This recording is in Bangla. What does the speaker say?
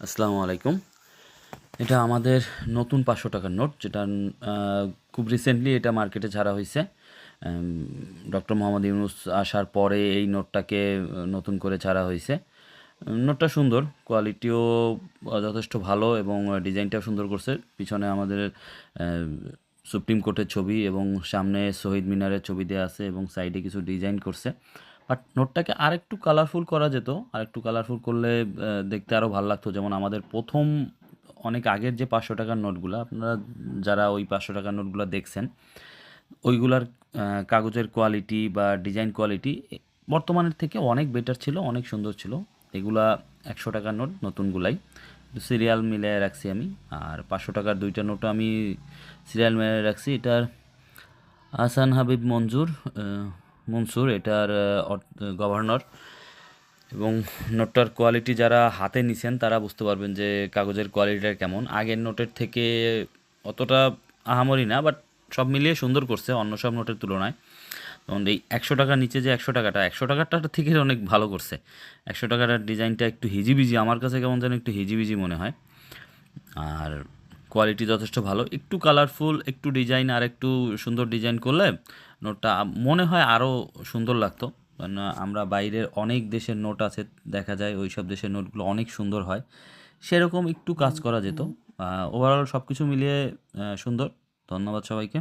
আসসালামু আলাইকুম। এটা আমাদের নতুন পাঁচশো টাকার নোট, যেটা খুব রিসেন্টলি এটা মার্কেটে ছাড়া হয়েছে ডক্টর মোহাম্মদ ইউনুস আসার পরে এই নোটটাকে নতুন করে ছাড়া হয়েছে নোটটা সুন্দর কোয়ালিটিও যথেষ্ট ভালো এবং ডিজাইনটাও সুন্দর করছে। পিছনে আমাদের সুপ্রিম কোর্টের ছবি এবং সামনে শহীদ মিনারের ছবি দেওয়া আছে এবং সাইডে কিছু ডিজাইন করছে। বাট নোটটাকে আরেকটু কালারফুল করা যেত, আরেকটু কালারফুল করলে দেখতে আরও ভালো লাগতো। যেমন আমাদের প্রথম, অনেক আগের যে পাঁচশো টাকার নোটগুলো, আপনারা যারা ওই পাঁচশো টাকার নোটগুলো দেখছেন, ওইগুলার কাগজের কোয়ালিটি বা ডিজাইন কোয়ালিটি বর্তমানের থেকে অনেক বেটার ছিল, অনেক সুন্দর ছিল। এগুলা একশো টাকার নোট, নতুনগুলাই। সিরিয়াল মিলে রাখছি আমি। আর পাঁচশো টাকার দুইটা নোটও আমি সিরিয়াল মিলে রাখছি। এটার আসান হাবিব মঞ্জুর মনসুর, এটার গভর্নর। এবং নোটটার কোয়ালিটি যারা হাতে নিছেন, তারা বুঝতে পারবেন যে কাগজের কোয়ালিটিটা কেমন। আগের নোটের থেকে অতটা আহামরি না, বাট সব মিলিয়ে সুন্দর করছে অন্য সব নোটের তুলনায়। যেমন এই একশো টাকার নিচে যে একশো টাকাটা একশো টাকাটা থেকে অনেক ভালো করছে। একশো টাকাটার ডিজাইনটা একটু হিজিবিজি, আমার কাছে কেমন যেন একটু হিজিবিজি মনে হয়। আর কোয়ালিটি যথেষ্ট ভালো। একটু কালারফুল একটু ডিজাইন আর একটু সুন্দর ডিজাইন করলে নোটটা মনে হয় আরও সুন্দর লাগতো। কারণ আমরা বাইরের অনেক দেশের নোট আছে, দেখা যায় ওই সব দেশের নোটগুলো অনেক সুন্দর হয়। সেরকম একটু কাজ করা যেত। ওভারঅল সব কিছু মিলিয়ে সুন্দর। ধন্যবাদ সবাইকে।